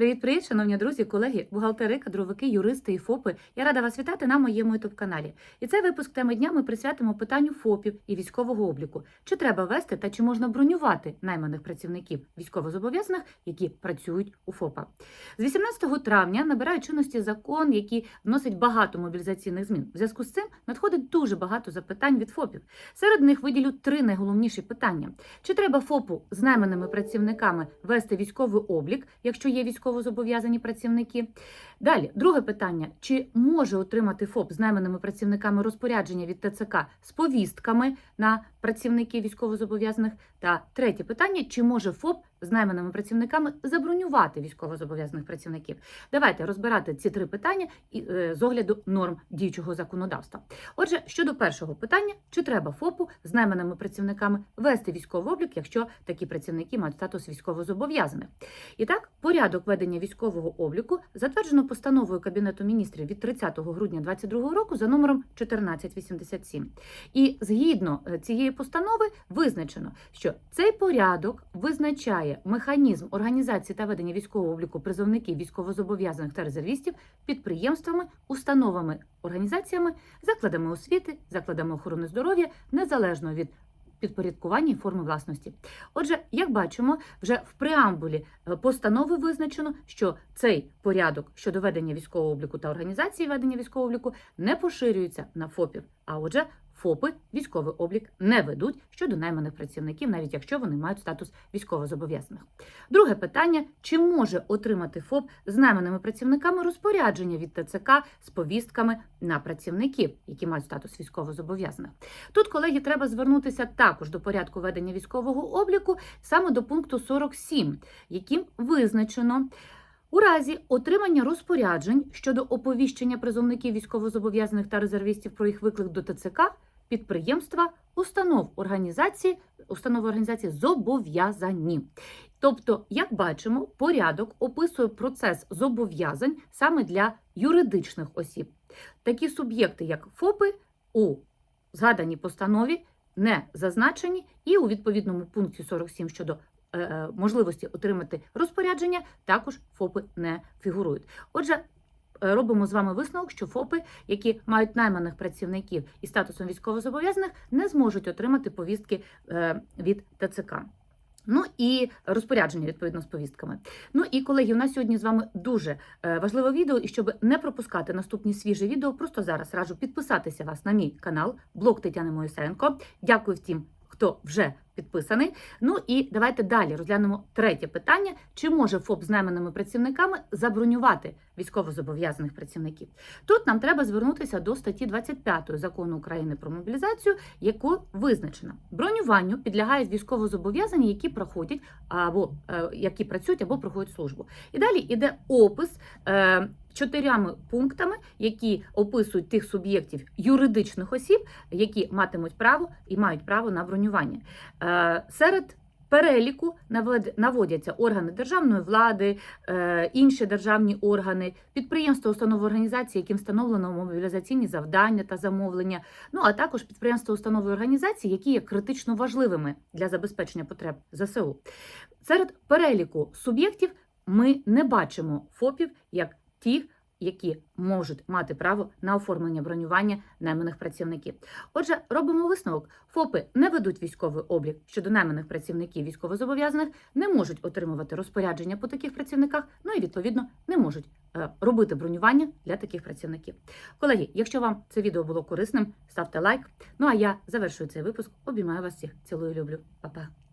Привіт-привіт, шановні друзі, колеги, бухгалтери, кадровики, юристи і ФОПи. Я рада вас вітати на моєму youtube каналі. І цей випуск теми дня ми присвятимо питанню ФОПів і військового обліку. Чи треба вести та чи можна бронювати найманих працівників військовозобов'язаних, які працюють у ФОПа? З 18 травня набирає чинності закон, який вносить багато мобілізаційних змін. В зв'язку з цим надходить дуже багато запитань від ФОПів. Серед них виділю три найголовніші питання: чи треба ФОПу з найманими працівниками вести військовий облік, якщо є військовозобов'язані працівники? Далі, друге питання: чи може отримати ФОП з найманими працівниками розпорядження від ТЦК з повістками на працівників військовозобов'язаних? Та третє питання: чи може ФОП з найманими працівниками забронювати військовозобов'язаних працівників? Давайте розбирати ці три питання е, з огляду норм діючого законодавства. Отже, щодо першого питання, чи треба ФОПу з найманими працівниками вести військовий облік, якщо такі працівники мають статус військовозобов'язаних? І так, порядок ведення військового обліку затверджено постановою Кабінету міністрів від 30 грудня 2022 року за номером 1487. І згідно е, цієї постанови визначено, що цей порядок визначає механізм організації та ведення військового обліку призовників військовозобов'язаних та резервістів підприємствами, установами, організаціями, закладами освіти, закладами охорони здоров'я незалежно від підпорядкування і форми власності. Отже, як бачимо, вже в преамбулі е, постанови визначено, що цей порядок щодо ведення військового обліку та організації ведення військового обліку не поширюється на ФОПів. А отже, ФОПи військовий облік не ведуть щодо найманих працівників, навіть якщо вони мають статус військовозобов'язаних. Друге питання: чи може отримати ФОП з найманими працівниками розпорядження від ТЦК з повістками на працівників, які мають статус військовозобов'язаних? Тут, колеги, треба звернутися також до порядку ведення військового обліку, саме до пункту 47, яким визначено. У разі отримання розпоряджень щодо оповіщення призовників військовозобов'язаних та резервістів про їх виклик до ТЦК, підприємства, установ організації, установи організації зобов'язані. Тобто, як бачимо, порядок описує процес зобов'язань саме для юридичних осіб. Такі суб'єкти, як ФОПи, у згаданій постанові не зазначені, і у відповідному пункті 47 щодо е, можливості отримати розпорядження, також ФОПи не фігурують. Отже, е, робимо з вами висновок, що ФОПи, які мають найманих працівників і статусом військовозобов'язаних, не зможуть отримати повістки е, від ТЦК. Ну і розпорядження відповідно з повістками. Ну і колеги, у нас сьогодні з вами дуже е, важливе відео. І щоб не пропускати наступні свіжі відео, просто зараз раджу підписатися вас на мій канал, блог Тетяни Моїсенко. Дякую всім, хто вже підписаний. Ну і давайте далі розглянемо третє питання: чи може ФОП з найманими працівниками забронювати військовозобов'язаних працівників? Тут нам треба звернутися до статті 25 закону України про мобілізацію, яку визначено бронюванню підлягають військовозобов'язані, які проходять або е, які працюють або проходять службу. І далі йде опис. Чотирями пунктами, які описують тих суб'єктів юридичних осіб, які матимуть право і мають право на бронювання. Е, Серед переліку наводяться органи державної влади, е, інші державні органи, підприємства, установи організації, яким встановлено мобілізаційні завдання та замовлення, ну а також підприємства, установи організації, які є критично важливими для забезпечення потреб ЗСУ. Серед переліку суб'єктів ми не бачимо ФОПів як ті, які можуть мати право на оформлення бронювання найманих працівників. Отже, робимо висновок: ФОПи не ведуть військовий облік щодо найманих працівників військовозобов'язаних, не можуть отримувати розпорядження по таких працівниках, ну і відповідно не можуть е, робити бронювання для таких працівників. Колеги, якщо вам це відео було корисним, ставте лайк. Ну а я завершую цей випуск. Обіймаю вас всіх. Цілую, люблю, Па-па.